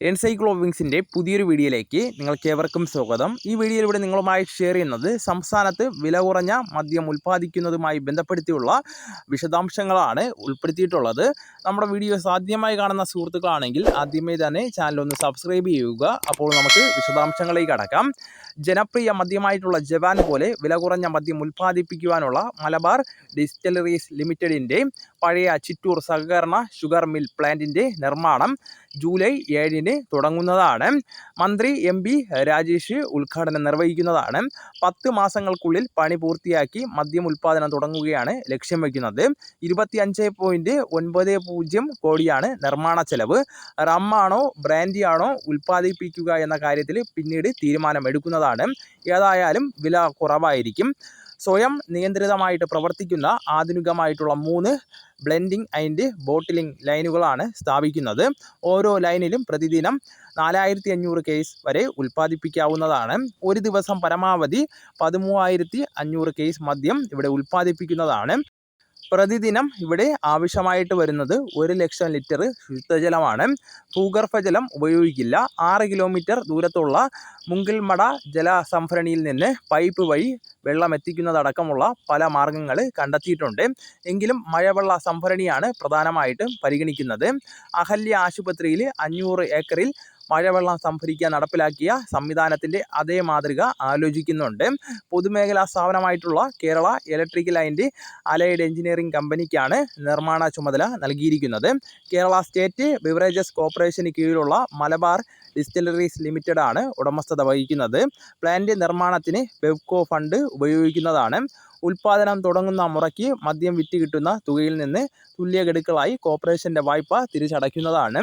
എൻസൈക്ലോവിങ്സിന്റെ പുതിയൊരു വീഡിയോയിലേക്ക് നിങ്ങൾക്ക് ഏവർക്കും സ്വാഗതം. ഈ വീഡിയോയിലൂടെ നിങ്ങളുമായി ഷെയർ ചെയ്യുന്നത് സംസ്ഥാനത്ത് വില കുറഞ്ഞ മദ്യം ഉൽപ്പാദിക്കുന്നതുമായി ബന്ധപ്പെടുത്തിയുള്ള വിശദാംശങ്ങളാണ് ഉൾപ്പെടുത്തിയിട്ടുള്ളത്. നമ്മുടെ വീഡിയോ ആദ്യമായി കാണുന്ന സുഹൃത്തുക്കളാണെങ്കിൽ ആദ്യമേ തന്നെ ചാനൽ ഒന്ന് സബ്സ്ക്രൈബ് ചെയ്യുക. അപ്പോൾ നമുക്ക് വിശദാംശങ്ങളിലേക്ക് അടക്കാം ജനപ്രിയ മദ്യമായിട്ടുള്ള ജവാൻ പോലെ വില കുറഞ്ഞ മദ്യം ഉൽപ്പാദിപ്പിക്കുവാനുള്ള മലബാർ ഡിസ്റ്റിലറീസ് ലിമിറ്റഡിന്റെ പഴയ ചിറ്റൂർ സഹകരണ ഷുഗർ മിൽ പ്ലാന്റിന്റെ നിർമ്മാണം ജൂലൈ ഏഴിന് തുടങ്ങുന്നതാണ്. മന്ത്രി എം പി രാജേഷ് ഉദ്ഘാടനം നിർവഹിക്കുന്നതാണ്. പത്ത് മാസങ്ങൾക്കുള്ളിൽ പണി പൂർത്തിയാക്കി മദ്യം ഉൽപ്പാദനം തുടങ്ങുകയാണ് ലക്ഷ്യം വയ്ക്കുന്നത്. ഇരുപത്തി കോടിയാണ് നിർമ്മാണ ചെലവ്. റമ്മാണോ ബ്രാൻഡിയാണോ ഉൽപ്പാദിപ്പിക്കുക എന്ന കാര്യത്തിൽ പിന്നീട് തീരുമാനമെടുക്കുന്നതാണ്. ഏതായാലും വില കുറവായിരിക്കും. സ്വയം നിയന്ത്രിതമായിട്ട് പ്രവർത്തിക്കുന്ന ആധുനികമായിട്ടുള്ള മൂന്ന് ബ്ലെൻഡിംഗ് ആൻഡ് ബോട്ടിലിംഗ് ലൈനുകളാണ് സ്ഥാപിക്കുന്നത്. ഓരോ ലൈനിലും പ്രതിദിനം നാലായിരത്തി അഞ്ഞൂറ് കേസ് വരെ ഉൽപ്പാദിപ്പിക്കാവുന്നതാണ്. ഒരു ദിവസം പരമാവധി പതിമൂവായിരത്തി അഞ്ഞൂറ് കേസ് മദ്യം ഇവിടെ ഉൽപ്പാദിപ്പിക്കുന്നതാണ്. പ്രതിദിനം ഇവിടെ ആവശ്യമായിട്ട് വരുന്നത് ഒരു ലക്ഷം ലിറ്റർ ശുദ്ധജലമാണ് ഭൂഗർഭജലം ഉപയോഗിക്കില്ല. ആറ് കിലോമീറ്റർ ദൂരത്തുള്ള മുങ്കിൽമട ജലസംഭരണിയിൽ നിന്ന് പൈപ്പ് വഴി വെള്ളം എത്തിക്കുന്നതടക്കമുള്ള പല മാർഗങ്ങൾ കണ്ടെത്തിയിട്ടുണ്ട്. എങ്കിലും മഴവെള്ള സംഭരണിയാണ് പ്രധാനമായിട്ടും പരിഗണിക്കുന്നത്. അഹല്യ ആശുപത്രിയിൽ അഞ്ഞൂറ് ഏക്കറിൽ മഴവെള്ളം സംഭരിക്കാൻ നടപ്പിലാക്കിയ സംവിധാനത്തിന്റെ അതേ മാതൃക ആലോചിക്കുന്നുണ്ട്. പൊതുമേഖലാ സ്ഥാപനമായിട്ടുള്ള Kerala electrical and allied engineering കമ്പനിക്കാണ് നിർമ്മാണ ചുമതല നൽകിയിരിക്കുന്നത്. കേരള സ്റ്റേറ്റ് ബിവറേജസ് കോർപ്പറേഷന് കീഴിലുള്ള മലബാർ ഡിസ്റ്റിലറീസ് ലിമിറ്റഡ് ആണ് ഉടമസ്ഥത വഹിക്കുന്നത്. പ്ലാന്റ് നിർമ്മാണത്തിന് ബെവ്കോ ഫണ്ട് ഉപയോഗിക്കുന്നതാണ്. ഉൽപ്പാദനം തുടങ്ങുന്ന മുറയ്ക്ക് മദ്യം വിറ്റ് കിട്ടുന്ന തുകയിൽ നിന്ന് തുല്യ ഗഡുക്കളായി കോർപ്പറേഷന്റെ വായ്പ തിരിച്ചടയ്ക്കുന്നതാണ്.